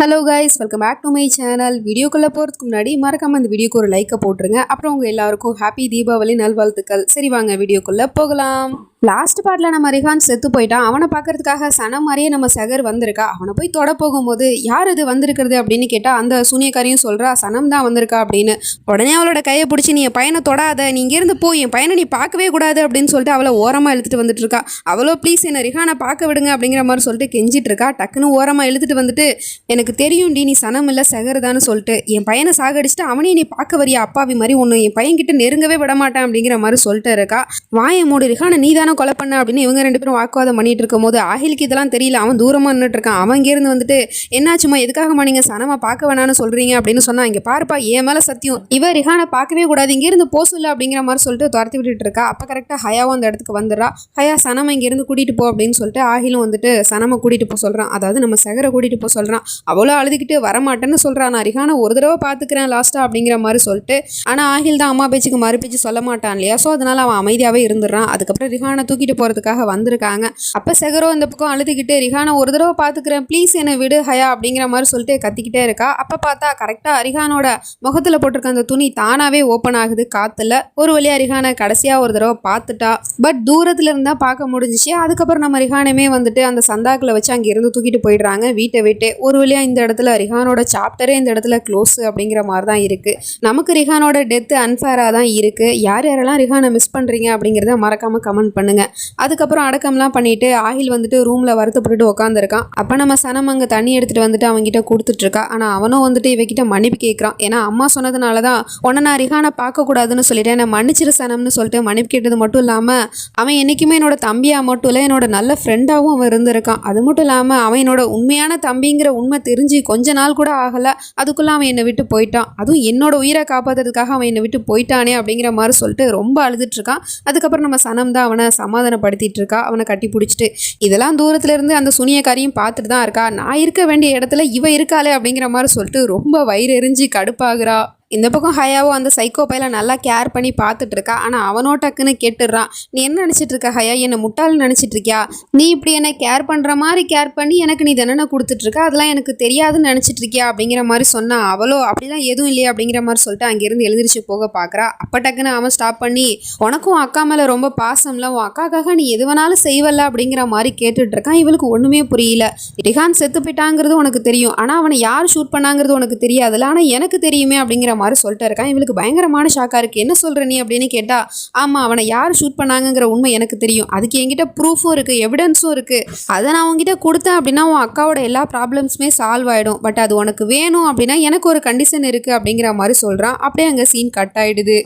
Hello guys welcome back to my channel வீடியோக்குள்ளே போகிறதுக்கு முன்னாடி மறக்காமல் இந்த வீடியோக்கு ஒரு லைக்கை போட்டுருங்க. அப்புறம் உங்கள் எல்லாருக்கும் ஹாப்பி தீபாவளி நல்வாழ்த்துக்கள். சரி வாங்க வீடியோக்குள்ளே போகலாம். லாஸ்ட் பார்ட்டில் நம்ம ரிஹான் செத்து போயிட்டான். அவனை பார்க்கறதுக்காக சனம் மாதிரியே நம்ம சகர் வந்திருக்கா? அவனை போய் தொட போகும்போது யார் இது வந்திருக்கிறது அப்படின்னு கேட்டால் அந்த சூனியக்காரியும் சொல்கிறா சனம் தான் வந்திருக்கா அப்படின்னு. உடனே அவளோட கையை பிடிச்சி நீ என் பையனை தொடாத. நீ இங்கேருந்து போ. என் பையனை நீ பார்க்கவே கூடாது அப்படின்னு சொல்லிட்டு அவளை ஓரமாக இழுத்துட்டு வந்துட்டு இருக்கா. அவளோ ப்ளீஸ் என்னை ரிஹானை பார்க்க விடுங்க அப்படிங்கிற மாதிரி சொல்லிட்டு கெஞ்சிட்டு இருக்கா. டக்குன்னு ஓரமாக இழுத்துட்டு வந்துட்டு எனக்கு தெரியும் டி நீ சனம் இல்லை செகருதான்னு சொல்லிட்டு. என் பையனை சாகடிச்சிட்டு அவனையும் நீ பார்க்க வரியா அப்பாவி மாதிரி ஒன்று என் பையன்கிட்ட நெருங்கவே விட மாட்டேன் அப்படிங்கிற மாதிரி சொல்லிட்டு இருக்கா. வாயை மூடு ரிஹானை நீ தானே கொலை பண்ண அப்படின்னு இவங்க ரெண்டு பேரும் வாக்குவாதம் பண்ணிட்டு இருக்கும் போது ஆஹிலுக்கு இதெல்லாம் தெரியல. அவன் தூரமாக நின்றுட்டு இருக்கான். அவன் இங்கேருந்து வந்துட்டு என்னாச்சுமா எதுக்காகமா நீங்கள் சனமா பார்க்க வேணாம்னு சொல்கிறீங்க அப்படின்னு சொன்னா இங்கே பாருப்பா என் மேலே சத்தியம். இவ ரிஹானை பார்க்கவே கூடாது. இங்கேருந்து போ இல்லை அப்படிங்கிற மாதிரி சொல்லிட்டு துரத்தி விட்டுட்டு இருக்கா. அப்போ கரெக்டாக ஹயாவும் அந்த இடத்துக்கு வந்துடுறா. ஹயா சனமா இங்கேருந்து கூட்டிகிட்டு போ அப்படின்னு சொல்லிட்டு ஆஹிலும் வந்துட்டு சனமை கூட்டிகிட்டு போக சொல்கிறான் அதாவது நம்ம செகரை கூட்டிகிட்டு போக சொல்கிறான் அவ்வளோ அழுதுகிட்டு வரமாட்டேன்னு சொல்கிறான் நான் ரிஹானை ஒரு தடவை பார்த்துக்கிறேன் லாஸ்ட்டாக அப்படிங்கிற மாதிரி சொல்லிட்டு ஆனால் ஆஹில் தான் அம்மா பேச்சுக்கு மறு பேச்சு சொல்ல மாட்டான் இல்லையா? ஸோ அதனால் அவன் அமைதியாகவே இருந்துடுறான். அதுக்கப்புறம் ரிஹானை தூக்கிட்டு போகிறதுக்காக வந்திருக்காங்க. அப்போ செகரோ இந்த பக்கம் அழுதுகிட்டு ரிஹானை ஒரு தடவை பார்த்துக்கிறேன் ப்ளீஸ் என்னை விடு ஹயா அப்படிங்கிற மாதிரி சொல்லிட்டு கத்திக்கிட்டே இருக்கா. அப்போ பார்த்தா கரெக்டாக ரிஹானோட முகத்தில் போட்டிருக்க அந்த துணி தானாகவே ஓப்பன் ஆகுது. காற்றுல ஒரு வழியாக ரிஹானை கடைசியாக ஒரு தடவை பார்த்துட்டா. பட் தூரத்தில் இருந்தால் பார்க்க முடிஞ்சிச்சு. அதுக்கப்புறம் நம்ம ரிஹானுமே வந்துட்டு அந்த சந்தாக்கில் வச்சு அங்கே இருந்து தூக்கிட்டு போயிடுறாங்க. வீட்டை விட்டு ஒரு வழியாக இந்த இடத்துல ரிஹானோட சாப்டரே இந்த இடத்துல க்ளோஸ் அப்படிங்கிற மாதிரி தான் இருக்குது நமக்கு ரிஹானோட டெத்து அன்ஃபேராக தான் இருக்குது யார் யாரெல்லாம் ரிஹானை மிஸ் பண்ணுறீங்க அப்படிங்கிறத மறக்காமல் கமெண்ட் பண்ணுங்கள் அதுக்கப்புறம் அடக்கம்லாம் பண்ணிவிட்டு ஆஹில் வந்துட்டு ரூமில் வருத்தப்பட்டுட்டு உட்காந்துருக்கான் அப்போ நம்ம சனம் அங்கே தண்ணி எடுத்துகிட்டு வந்துட்டு அவங்ககிட்ட கொடுத்துட்ருக்கா. ஆனால் அவனும் வந்துட்டு இவகிட்ட மன்னிப்பு கேட்குறான் ஏன்னா அம்மா சொன்னதுனால தான் உன்னை நான் ரிஹானை பார்க்கக்கூடாதுன்னு சொல்லிட்டேன். என்னை மன்னிச்சிரு சனம்னு சொல்லிட்டு மன்னிப்பு கேட்டது மட்டும் இல்லாமல் அவன் என்றைக்குமே என்னோட தம்பியாக மட்டும் இல்லை என்னோட நல்ல ஃப்ரெண்டாகவும் அவன் இருந்திருக்கான். அது மட்டும் இல்லாமல் அவன் என்னோட உண்மையான தம்பிங்கிற உண்மை தெரிஞ்சு கொஞ்ச நாள் கூட ஆகலை. அதுக்குள்ளே அவன் என்னை விட்டு போயிட்டான். அதுவும் என்னோட உயிரை காப்பாற்றுறதுக்காக அவன் என்னை விட்டு போயிட்டானே அப்படிங்கிற மாதிரி சொல்லிட்டு ரொம்ப அழுதுட்ருக்கான் அதுக்கப்புறம் நம்ம சனம் தான் அவனை சமாதானப்படுத்திட்டு இருக்கா. அவனை கட்டி பிடிச்சிட்டு. இதெல்லாம் தூரத்துலேருந்து அந்த சுனியக்காரியும் பார்த்துட்டு தான் இருக்கா. நான் இருக்க வேண்டிய இடத்துல இவ இருக்காளே அப்படிங்கிற மாதிரி சொல்லிட்டு ரொம்ப வயிறு எரிஞ்சு கடுப்பாகிறா. இந்த பக்கம் ஹயாவோ அந்த சைக்கோ பையில நல்லா கேர் பண்ணி பார்த்துட்டு இருக்கா ஆனால் அவனோ டக்குன்னு கேட்டுடுறான் நீ என்ன நினச்சிட்டு இருக்க ஹயா? என்னை முட்டாள் நினச்சிட்டு இருக்கியா நீ இப்படி என்னை கேர் பண்ணுற மாதிரி கேர் பண்ணி எனக்கு நீ தண்டனை கொடுத்துட்டு இருக்க அதெல்லாம் எனக்கு தெரியாதுன்னு நினச்சிட்டு இருக்கியா அப்படிங்கிற மாதிரி சொன்னா அவளோ அப்படிலாம் எதுவும் இல்லையா அப்படிங்கிற மாதிரி சொல்லிட்டு அங்கேருந்து எழுந்திரிச்சு போக பார்க்குறா. அப்போ டக்குன்னு அவன் ஸ்டாப் பண்ணி உனக்கும் அக்கா மேலே ரொம்ப பாசம்ல. உன் அக்காக்காக நீ எது வேணாலும் செய்வல்ல அப்படிங்கிற மாதிரி கேட்டுட்டு இருக்கான் இவளுக்கு ஒன்றுமே புரியல. ரிஹான் செத்து போயிட்டாங்கிறது உனக்கு தெரியும். ஆனால் அவனை யார் ஷூட் பண்ணாங்கிறது உனக்கு தெரியாதுல்ல. ஆனால் எனக்கு தெரியுமே அப்படிங்கிற மாதிரி சொல்லிட்டு இருக்கான். இவளுக்கு பயங்கரமான ஷாக்காக இருக்குது என்ன சொல்கிற நீ? அப்படின்னு கேட்டால் ஆமாம் அவனை யார் ஷூட் பண்ணாங்கங்கிற உண்மை எனக்கு தெரியும். அதுக்கு என்கிட்ட ப்ரூஃபும் இருக்குது எவிடன்ஸும் இருக்குது அதை நான் உங்ககிட்ட கொடுத்தேன் அப்படின்னா உன் அக்காவோட எல்லா ப்ராப்ளம்ஸுமே சால்வ் ஆகிடும் பட் அது உனக்கு வேணும் அப்படின்னா எனக்கு ஒரு கண்டிஷன் இருக்குது அப்படிங்கிற மாதிரி சொல்கிறான் அப்படியே அங்கே சீன் கட் ஆகிடுது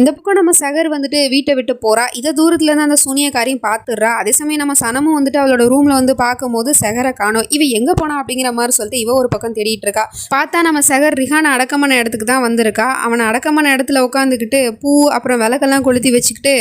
இந்த பக்கம் நம்ம சகர் வந்துட்டு வீட்டை விட்டு போறா. இதை தூரத்துல இருந்து அந்த சூனியக்காரையும் பார்த்துடுறா. அதே சமயம் நம்ம சனமும் வந்துட்டு அவளோட ரூம்ல வந்து பார்க்கும்போது சகரை காணோம். இவ எங்க போனா அப்படிங்கிற மாதிரி சொல்லிட்டு இவ ஒரு பக்கம் தேடிட்டு இருக்கா. பார்த்தா நம்ம சகர் ரிஹான அடக்கமான இடத்துக்கு தான் வந்திருக்கா. அவனை அடக்கமான இடத்துல உட்காந்துக்கிட்டு பூ அப்புறம் விளக்கெல்லாம் கொளுத்தி வச்சுக்கிட்டு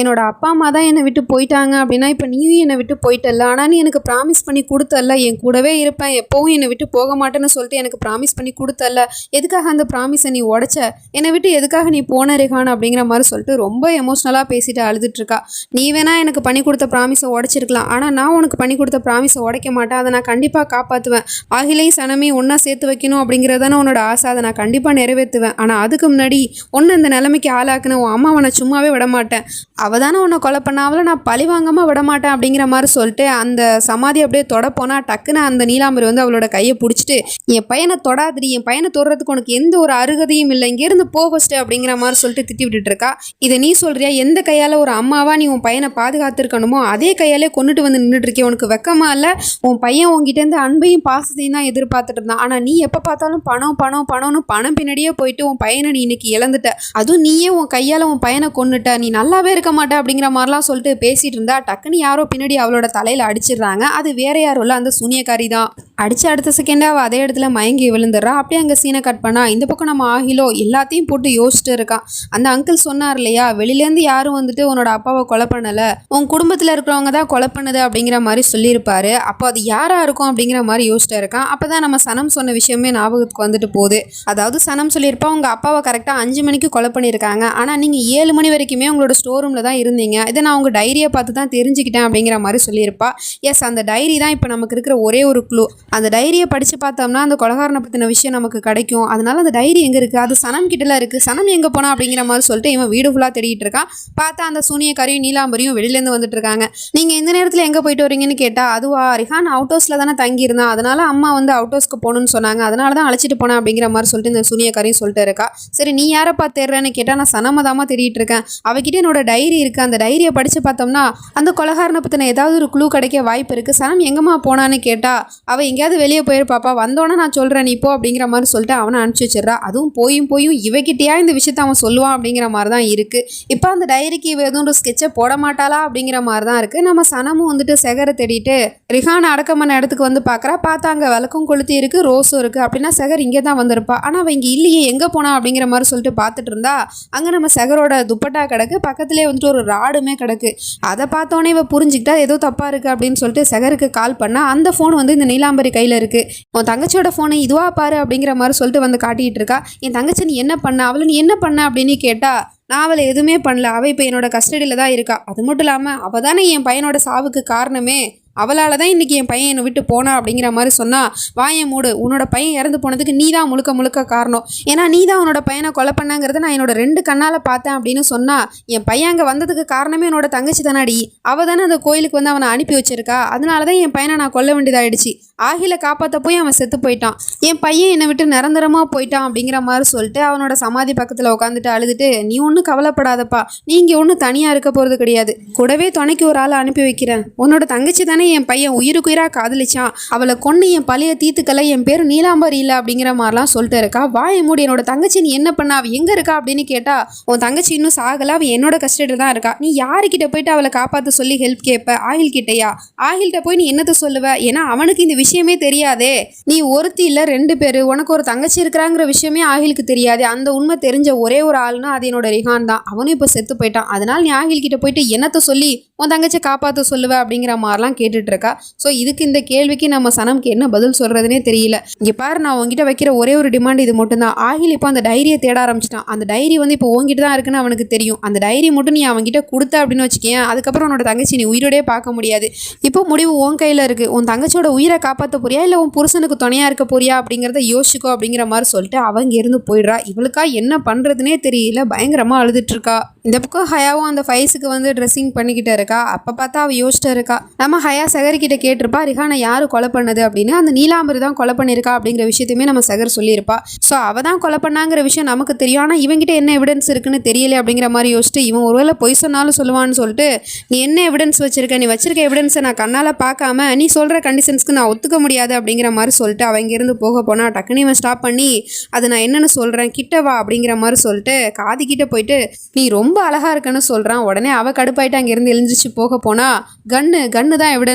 என்னோட அப்பா அம்மா தான் என்னை விட்டு போயிட்டாங்க அப்படின்னா இப்போ நீயும் என்னை விட்டு போயிட்டல்ல. ஆனால் நீ எனக்கு ப்ராமிஸ் பண்ணி கொடுத்தல்ல. என் கூடவே இருப்பேன். எப்போவும் என்னை விட்டு போக மாட்டேன்னு சொல்லிட்டு எனக்கு ப்ராமிஸ் பண்ணி கொடுத்தல்ல. எதுக்காக அந்த ப்ராமிஸை நீ உடைச்ச? என்னை விட்டு எதுக்காக நீ போன ரிஹான் அப்படிங்கிற மாதிரி சொல்லிட்டு ரொம்ப எமோஷ்னலாக பேசிட்டு அழுதுட்டு இருக்கா. நீ வேணா எனக்கு பண்ணி கொடுத்த ப்ராமிஸை உடைச்சிருக்கலாம். ஆனால் நான் உனக்கு பண்ணி கொடுத்த ப்ராமிஸை உடைக்க மாட்டேன். அதை நான் கண்டிப்பாக காப்பாற்றுவேன் அகிலையும் சனமையும் ஒன்றா சேர்த்து வைக்கணும் அப்படிங்கிறதான உன்னோட ஆசை. அதை நான் கண்டிப்பாக நிறைவேற்றுவேன். ஆனால் அதுக்கு முன்னாடி ஒன்று இந்த நிலைமைக்கு ஆளாக்குன உன் அம்மாவை நான் சும்மாவே விட மாட்டேன். அவள் தானே உன்னை கொலை பண்ணாவில் நான் பழி வாங்காமல் விட மாட்டேன் அப்படிங்கிற மாதிரி சொல்லிட்டு அந்த சமாதி அப்படியே தொடப்போனால் டக்குன்னு அந்த நீலாம்பரி வந்து அவளோட கையை பிடிச்சிட்டு என் பையனை தொடாதிரி என் பையனை தொடுறதுக்கு உனக்கு எந்த ஒரு அருகதையும் இல்லை. இங்கேருந்து போ ஃபஸ்ட்டு அப்படிங்கிற மாதிரி சொல்லிட்டு திட்டி விட்டுட்டு இருக்கா இதை நீ சொல்றியா? எந்த கையால் ஒரு அம்மாவா நீ உன் பையனை பாதுகாத்துருக்கணுமோ அதே கையாலே கொண்டுட்டு வந்து நின்றுட்டு இருக்கே உனக்கு வெக்கமா இல்லை? உன் பையன் உங்ககிட்டேருந்து அன்பையும் பாசத்தையும் தான் எதிர்பார்த்துட்டு இருந்தான். ஆனால் நீ எப்போ பார்த்தாலும் பணம் பணம் பணம்னு பணம் பின்னாடியே போயிட்டு உன் பையனை நீ இன்னைக்கு இழந்துட்ட. அதுவும் நீயே உன் கையால் உன் பையனை கொன்னுட்ட. நீ நல்லாவே இருக்க மாட்ட அப்படிங்கிற மாதிரிலாம் சொல்லிட்டு பேசிட்டு இருந்தா டக்குன்னு யாரோ பின்னாடி அவளோட தலையில் அடிச்சிடுறாங்க. அது வேற யாரும் இல்லை அந்த சூனியக்காரி தான். அடித்து அடுத்த செகண்டாக அவள் அதே இடத்துல மயங்கி விழுந்துடுறா. அப்படியே அங்கே சீனை கட் பண்ணா இந்த பக்கம் நம்ம ஆகிலோ எல்லாத்தையும் போட்டு யோசிச்சுட்டு இருக்கான் அந்த அங்கிள் சொன்னார் இல்லையா வெளியிலேருந்து யாரும் வந்துட்டு உன்னோட அப்பாவை கொலை பண்ணலை. உன் குடும்பத்தில் இருக்கிறவங்க தான் கொலை பண்ணுது அப்படிங்கிற மாதிரி சொல்லியிருப்பாரு. அப்போ அது யாராக இருக்கும் அப்படிங்கிற மாதிரி யோசிச்சுட்டு இருக்கான் அப்போ தான் நம்ம சனம் சொன்ன விஷயமே ஞாபகத்துக்கு வந்துட்டு போகுது. அதாவது சனம் சொல்லியிருப்பா உங்கள் அப்பாவை கரெக்டாக அஞ்சு மணிக்கு கொலை பண்ணியிருக்காங்க. ஆனால் நீங்கள் ஏழு மணி வரைக்குமே உங்களோட ஸ்டோர் ரூமில் தான் இருந்தீங்க. இதை நான் உங்கள் டைரியை பார்த்து தான் தெரிஞ்சுக்கிட்டேன் அப்படிங்கிற மாதிரி சொல்லியிருப்பா. எஸ் அந்த டைரி தான் இப்போ நமக்கு இருக்கிற ஒரே ஒரு க்ளூ அந்த டைரியை படித்து பார்த்தோம்னா அந்த கொலகாரனை பற்றின விஷயம் நமக்கு கிடைக்கும். அதனால அந்த டைரி எங்கே இருக்குது அது சனம் கிட்டலாம் இருக்குது சனம் எங்கே போனா அப்படிங்கிற மாதிரி சொல்லிட்டு இவன் வீடு ஃபுல்லாக தேடிட்டு இருக்கான். பார்த்தா அந்த சூனியக்காரையும் நீலாம்பரியும் வெளியிலேருந்து வந்துட்டு இருக்காங்க. நீங்கள் இந்த நேரத்தில் எங்கே போயிட்டு வரீங்கன்னு கேட்டால் அதுவா? ரிஹான் அவுட் ஹவுஸில் தானே தங்கியிருந்தான். அதனால அம்மா வந்து அவுட் ஹவுஸ்க்கு போகணும்னு சொன்னாங்க. அதனால தான் அழைச்சிட்டு போனேன் அப்படிங்கிற மாதிரி சொல்லிட்டு இந்த சூனியக்காரையும் சொல்லிட்டு இருக்கா. சரி நீ யாரப்பா தேடுறேன்னு கேட்டால் நான் சனமதாமா தேடிட்டு இருக்கேன். அவகிட்ட என்னோட டைரி இருக்குது அந்த டைரியை படித்து பார்த்தோம்னா அந்த கொலகாரனை பற்றின ஏதாவது ஒரு குழு கிடைக்க வாய்ப்பு இருக்குது சனம் எங்கம்மா போனான்னு கேட்டால் அவள் எங்கேயாவது வெளியே போயிருப்பாப்பா வந்தோன்னே நான் சொல்கிறேன் நீ போ அப்படிங்கிற மாதிரி சொல்லிட்டு அவனை அனுப்பிச்சி வச்சிடறா. அதுவும் போயும் போயும் இவகிட்டையா இந்த விஷயத்த அவன் சொல்லுவான் அப்படிங்கிற மாதிரி தான் இருக்குது இப்போ அந்த டைரிக்கு இவ எதுவும் ஒரு ஸ்கெட்சை போட மாட்டாளா அப்படிங்கிற மாதிரி தான் இருக்குது நம்ம சனமும் வந்துட்டு செகரை தேடிட்டு ரிஹான் அடக்கமான இடத்துக்கு வந்து பார்க்குறா பார்த்தா அங்கே விளக்கும் கொளுத்தி இருக்குது ரோஸும் இருக்குது அப்படின்னா செகர் இங்கே தான் வந்திருப்பா. ஆனால் அவள் இங்கே இல்லையே எங்கே போனா அப்படிங்கிற மாதிரி சொல்லிட்டு பார்த்துட்டு இருந்தா அங்கே நம்ம செகரோட துப்பட்டா கிடக்கு. பக்கத்துலேயே வந்துட்டு ஒரு ராடுமே கிடக்கு. அதை பார்த்தோன்னே இவ புரிஞ்சுக்கிட்டா ஏதோ தப்பாக இருக்குது அப்படின்னு சொல்லிட்டு செகருக்கு கால் பண்ணால் அந்த ஃபோன் வந்து இந்த நீலாம்பரி கையில் இருக்குது உன் தங்கச்சியோட ஃபோனை இதுவா பாரு அப்படிங்கிற மாதிரி சொல்லிட்டு வந்து காட்டிகிட்டு இருக்கா. என் தங்கச்சி நீ என்ன பண்ண? அவளை நீ என்ன பண்ண அப்படின்னு கேட்டால் நான் அவளை எதுவுமே பண்ணல. அவள் இப்போ என்னோட கஸ்டடியில் தான் இருக்கா. அது மட்டும் இல்லாமல் அவள் தானே என் பையனோட சாவுக்கு காரணமே. அவளால் தான் இன்றைக்கி என் பையன் என்னை விட்டு போனா அப்படிங்கிற மாதிரி சொன்னால் வாயன் மூடு உன்னோட பையன் இறந்து போனதுக்கு நீ தான் முழுக்க முழுக்க காரணம். ஏன்னா நீ தான் உன்னோட பையனை கொலை பண்ணாங்கிறத நான் என்னோட ரெண்டு கண்ணால் பார்த்தேன் அப்படின்னு சொன்னால் என் பையன் அங்கே வந்ததுக்கு காரணமே என்னோட தங்கச்சி தானாடி. அவள் தானே அந்த கோயிலுக்கு வந்து அவனை அனுப்பி வச்சிருக்கா. அதனால தான் என் பையனை நான் கொல்ல வேண்டியதாயிடுச்சு. ஆகில காப்பாற்ற போய் அவன் செத்து போயிட்டான். என் பையன் என்னை விட்டு நிரந்தரமாக போயிட்டான் அப்படிங்கிற மாதிரி சொல்லிட்டு அவனோட சமாதி பக்கத்தில் உட்காந்துட்டு அழுதுட்டு நீ ஒன்றும் கவலைப்படாதப்பா. நீ இங்கே ஒன்றும் தனியாக இருக்க போகிறது கிடையாது. கூடவே துணைக்கு ஒரு ஆளை அனுப்பி வைக்கிறேன். உன்னோட தங்கச்சி தானே என் பையன் உயிருக்குயிராக காதலிச்சான். அவளை கொண்டு என் பழைய தீத்துக்கலை என் பேர் நீலாம்பரி இல்லை அப்படிங்கிற மாதிரிலாம் சொல்லிட்டு இருக்கா. வாய மூடி என்னோட தங்கச்சி நீ என்ன பண்ண? அவள் எங்கே இருக்கா அப்படின்னு கேட்டா உன் தங்கச்சி இன்னும் சாகலை அவள் என்னோட கஷ்டத்தில் தான் இருக்கா. நீ யாருக்கிட்ட போயிட்டு அவளை காப்பாற்ற சொல்லி ஹெல்ப் கேட்ப ஆயில் கிட்டயா? ஆயில்கிட்ட போய் நீ என்னத்த சொல்லுவ? ஏன்னா அவனுக்கு இந்த விஷயமே தெரியாதே. நீ ஒருத்தி இல்லை ரெண்டு பேர். உனக்கு ஒரு தங்கச்சி இருக்கிறாங்கிற விஷயமே ஆகிலுக்கு தெரியாது. அந்த உண்மை தெரிஞ்ச ஒரே ஒரு ஆள்னா அது என்னோட ரிஹான் தான். அவனும் இப்போ செத்து போயிட்டான். அதனால நீ ஆகில் கிட்ட போயிட்டு என்னத்தை சொல்லி உன் தங்கச்சி காப்பாற்ற சொல்லுவ அப்படிங்கிற மாதிரிலாம் கேட்டு கேட்டுட்டு இருக்கா ஸோ இதுக்கு இந்த கேள்விக்கு நம்ம சனம்க்கு என்ன பதில் சொல்றதுனே தெரியல. இங்கே பாரு நான் உங்ககிட்ட வைக்கிற ஒரே ஒரு டிமாண்ட் இது மட்டும்தான். ஆகில் இப்போ அந்த டைரியை தேட ஆரம்பிச்சிட்டான். அந்த டைரி வந்து இப்போ உங்ககிட்ட தான் இருக்குன்னு அவனுக்கு தெரியும். அந்த டைரி மட்டும் நீ அவன்கிட்ட கொடுத்த அப்படின்னு வச்சுக்கேன் அதுக்கப்புறம் உன்னோட தங்கச்சி நீ உயிரோடே பார்க்க முடியாது. இப்போ முடிவு உன் கையில் இருக்குது உன் தங்கச்சியோட உயிரை காப்பாற்ற போறியா? இல்லை உன் புருஷனுக்கு துணையாக இருக்க போறியா? அப்படிங்கிறத யோசிக்கோ அப்படிங்கிற மாதிரி சொல்லிட்டு அவங்க இருந்து போயிடுறா. இவளுக்கா என்ன பண்ணுறதுனே தெரியல. பயங்கரமாக அழுதுட்டு இருக்கா இந்த பக்கம் ஹயாவும் அந்த ஃபைஸுக்கு வந்து ட்ரெஸ்ஸிங் பண்ணிக்கிட்டு இருக்கா. அப்போ பார்த்தா அவள் யோசிச்சுட்டு இருக்கா. நம்ம ஹயா சகர் கிட்ட கேட்டிருப்பா ரிஹானை யார் கொலை பண்ணது? அப்படின்னு. அந்த நீலாம்பரி தான் கொலை பண்ணியிருக்கா அப்படிங்கிற விஷயத்தையுமே நம்ம சகர் சொல்லியிருப்பா. ஸோ அவள் தான் கொலை பண்ணாங்கிற விஷயம் நமக்கு தெரியும். ஆனால் இவங்கிட்ட என்ன எவிடன்ஸ் இருக்குன்னு தெரியல அப்படிங்கிற மாதிரி யோசிச்சுட்டு இவன் ஒருவேளை பொய் சொன்னாலும் சொல்லுவான்னு சொல்லிட்டு நீ என்ன எவிடன்ஸ் வச்சிருக்க? நீ வச்சிருக்க எவிடன்ஸை நான் கண்ணால் பார்க்காம நீ சொல்கிற கண்டிஷன்ஸ்க்கு நான் ஒத்துக்க முடியாது அப்படிங்கிற மாதிரி சொல்லிட்டு அவன் இங்கேருந்து போக போனால் டக்குனு இவன் ஸ்டாப் பண்ணி அது நான் என்னென்னு சொல்கிறேன் கிட்ட வா அப்படிங்கிற மாதிரி சொல்லிட்டு காது கிட்ட போயிட்டு நீ ரொம்ப அழகாக இருக்கன்னு சொல்கிறான் உடனே அவள் கடுப்பாயிட்டு அங்கேருந்து எழுந்திரிச்சு போக போனால் கன்னு கன்னு தான் எவிடன்ஸ்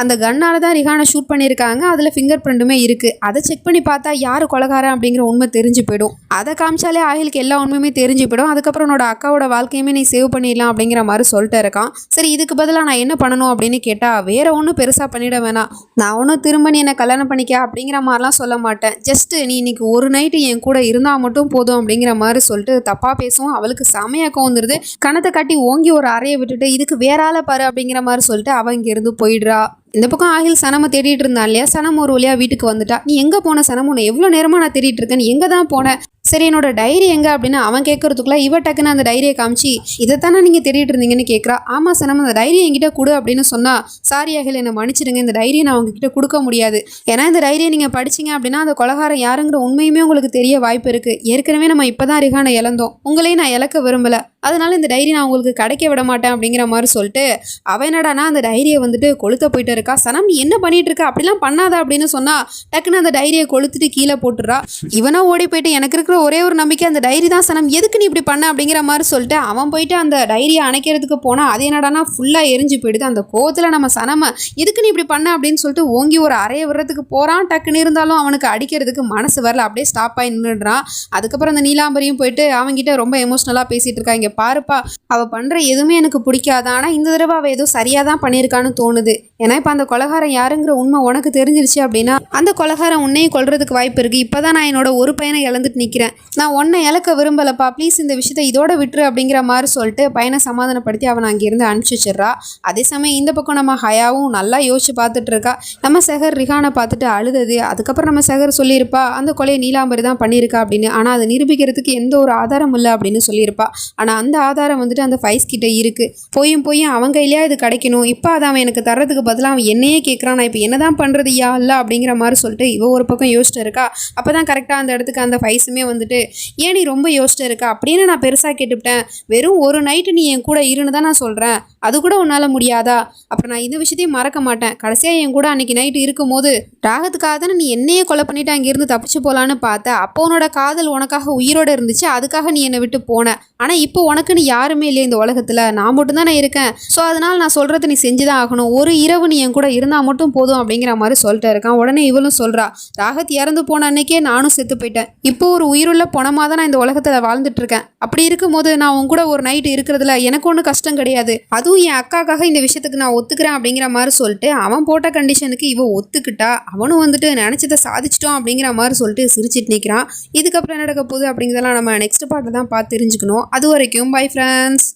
அந்த கன்னால தான் ரிஹானை ஷூட் பண்ணியிருக்காங்க. அதில் ஃபிங்கர் பிரிண்ட்டுமே இருக்குது அதை செக் பண்ணி பார்த்தா யார் கொலகாரன் அப்படிங்கிற உண்மை தெரிஞ்சு போயிடும். அதை காமிச்சாலே ஆயிலுக்கு எல்லா உண்மையுமே தெரிஞ்சு போயிடும். அதுக்கப்புறம் என்னோட அக்காவோட வாழ்க்கையுமே நீ சேவ் பண்ணிடலாம் அப்படிங்கிற மாதிரி சொல்லிட்டு இருக்கான். சரி இதுக்கு பதிலாக நான் என்ன பண்ணணும் அப்படின்னு கேட்டால் வேற ஒன்றும் பெருசாக பண்ணிட வேணாம். நான் ஒன்றும் திரும்ப நீ என்னை கல்யாணம் பண்ணிக்க அப்படிங்கிற மாதிரிலாம் சொல்ல மாட்டேன். ஜஸ்ட்டு நீ இன்னைக்கு ஒரு நைட்டு என் கூட இருந்தால் மட்டும் போதும் அப்படிங்கிற மாதிரி சொல்லிட்டு தப்பாக பேசுவோம் அவளுக்கு செமையாக்கம் வந்துடுது கணத்தை காட்டி ஓங்கி ஒரு அறையை விட்டுட்டு இதுக்கு வேற ஆளை பாரு அப்படிங்கிற மாதிரி சொல்லிட்டு அவன் இங்கேருந்து போயிடுறா. இந்த பக்கம் ஆகில் சனமை தேடிட்டு இருந்தான் இல்லையா? சனம் ஒரு வழியாக வீட்டுக்கு வந்துட்டா. நீ எங்கே போன சனம்? உன்னை எவ்வளோ நேரமாக நான் தேடிட்டு இருக்கேன். நீ எங்கே தான் போன? சரி என்னோட டைரி எங்கே அப்படின்னு அவன் கேட்கறதுக்குள்ள இவ டக்குன்னு அந்த டைரியை காமிச்சு இதைத்தானே நீங்கள் தேடிட்டு இருந்தீங்கன்னு கேட்குறா ஆமாம் சனம் அந்த டைரியை என்கிட்ட கொடு அப்படின்னு சொன்னா சாரி ஆகில் என்னை மன்னிச்சிடுங்க. இந்த டைரியை நான் உங்ககிட்ட கொடுக்க முடியாது. ஏன்னா இந்த டைரியை நீங்கள் படிச்சீங்க அப்படின்னா அந்த கொலகாரம் யாருங்கிற உண்மையுமே உங்களுக்கு தெரிய வாய்ப்பு இருக்குது ஏற்கனவே நம்ம இப்போ தான் ரிஹானை இழந்தோம். உங்களையும் நான் இழக்க விரும்பல. அதனால் இந்த டைரி நான் உங்களுக்கு கிடைக்க விட மாட்டேன் அப்படிங்கிற மாதிரி சொல்லிட்டு அவன் என்னடானா அந்த டைரியை வந்துட்டு கொளுத்த போயிட்டு இருக்கா. சனம் நீ என்ன பண்ணிட்டு இருக்க? அப்படிலாம் பண்ணாத அப்படின்னு சொன்னா டக்குன்னு அந்த டைரியை கொளுத்துட்டு கீழே போட்டுறா இவனா ஓடி போயிட்டு எனக்கு இருக்கிற ஒரே ஒரு நம்பிக்கை அந்த டைரி தான் சனம். எதுக்கு நீ இப்படி பண்ண அப்படிங்கிற மாதிரி சொல்லிட்டு அவன் போயிட்டு அந்த டைரியை அணைக்கிறதுக்கு போனால் அது என்னடானா ஃபுல்லாக எரிஞ்சு போயிடுது. அந்த கோவத்துல நம்ம சனமை எதுக்கு நீ இப்படி பண்ண அப்படின்னு சொல்லிட்டு ஓங்கி ஒரு அறைய விடுறதுக்கு போறான். டக்குன்னு இருந்தாலும் அவனுக்கு அடிக்கிறதுக்கு மனசு வரல. அப்படியே ஸ்டாப் ஆகி நின்றுடுறான். அதுக்கப்புறம் அந்த நீலாம்பரியும் போயிட்டு அவங்ககிட்ட ரொம்ப எமோஷ்னலாக பேசிட்டு இருக்காங்க. பாருப்பா அவள் பண்ணுற எதுவுமே எனக்கு பிடிக்காது. ஆனால் இந்த தடவை அவள் ஏதோ சரியாக தான் பண்ணியிருக்கான்னு தோணுது. ஏன்னா இப்போ அந்த கொலகாரம் யாருங்கிற உண்மை உனக்கு தெரிஞ்சிருச்சு அப்படின்னா அந்த கொலகாரம் உன்னையும் கொள்றதுக்கு வாய்ப்பு இருக்குது இப்போ தான் நான் என்னோட ஒரு பையனை இழந்துட்டு நிற்கிறேன் நான் உன்னை இழக்க விரும்பலப்பா. ப்ளீஸ் இந்த விஷயத்தை இதோட விட்டுரு அப்படிங்கிற மாதிரி சொல்லிட்டு பையனை சமாதானப்படுத்தி அவனை அங்கேருந்து அனுப்பிச்சி வச்சிடுறா. அதே சமயம் இந்த பக்கம் நம்ம ஹயாவும் நல்லா யோசிச்சு பார்த்துட்டு இருக்கா. நம்ம சகர் ரிஹானை பார்த்துட்டு அழுதது. அதுக்கப்புறம் நம்ம சகர் சொல்லியிருப்பா அந்த கொலையை நீலாம்பரி தான் பண்ணியிருக்கா அப்படின்னு. ஆனால் அதை நிரூபிக்கிறதுக்கு எந்த ஒரு ஆதாரம் இல்லை அப்படின்னு சொல்லியிருப்பா. ஆனால் அந்த ஆதாரம் வந்துட்டு அந்த ஃபைஸ் கிட்ட இருக்கு. போயும் போய் அவங்க கையிலேயே இது கிடைக்கணும்? இப்போ அதை அவன் எனக்கு தர்றதுக்கு பதிலாக அவன் என்னையே கேட்குறான் நான் இப்போ என்னதான் பண்ணுறது யா இல்லை அப்படிங்கிற மாதிரி சொல்லிட்டு இவ ஒரு பக்கம் யோசிச்சுட்டு இருக்கா. அப்போ தான் கரெக்டாக அந்த இடத்துக்கு அந்த ஃபைஸுமே வந்துட்டு ஏன் நீ ரொம்ப யோசிச்சுட்டு இருக்கா? அப்படின்னு நான் பெருசாக கேட்டுவிட்டேன். வெறும் ஒரு நைட்டு நீ என் கூட இருன்னு தான் நான் சொல்கிறேன் அது கூட உன்னால் முடியாதா? அப்புறம் நான் இந்த விஷயத்தையும் மறக்க மாட்டேன். கடைசியாக என் கூட அன்றைக்கி நைட்டு இருக்கும்போது ராகத்துக்காக தானே நீ என்னையே கொலை பண்ணிவிட்டு அங்கேருந்து தப்பிச்சு போகலான்னு பார்த்த. அப்போ உன்னோட காதல் உனக்காக உயிரோட இருந்துச்சு. அதுக்காக நீ என்னை விட்டு போன. ஆனால் இப்போ உனக்குன்னு யாருமே இல்லை இந்த உலகத்தில். நான் மட்டும்தான் நான் இருக்கேன். ஸோ அதனால் நான் சொல்கிறத நீ செஞ்சு தான் ஆகணும். ஒரு இரவு நீ என் கூட இருந்தால் மட்டும் போதும் அப்படிங்கிற மாதிரி சொல்லிட்டு இருக்கான். உடனே இவளும் சொல்கிறா ராகத் இறந்து போன அன்னைக்கே நானும் செத்து போயிட்டேன். இப்போ ஒரு உயிருள்ள பணமாக தான் நான் இந்த உலகத்தில் வாழ்ந்துட்டு இருக்கேன். அப்படி இருக்கும்போது நான் உன் கூட ஒரு நைட்டு இருக்கிறதுல எனக்கு ஒன்றும் கஷ்டம் கிடையாது. அதுவும் என் அக்காக்காக இந்த விஷயத்துக்கு நான் ஒத்துக்கிறேன் அப்படிங்கிற மாதிரி சொல்லிட்டு அவன் போட்ட கண்டிஷனுக்கு இவ ஒத்துக்கிட்டா அவனும் வந்துட்டு நினச்சதை சாதிச்சிட்டோம் அப்படிங்கிற மாதிரி சொல்லிட்டு சிரிச்சிட்டு நிற்கிறான் இதுக்கப்புறம் நடக்க போகுது அப்படிங்கிறதெல்லாம் நம்ம நெக்ஸ்ட் பாட்டை தான் பார்த்து தெரிஞ்சுக்கணும். அது வரைக்கும் பை ஃப்ரெண்ட்ஸ்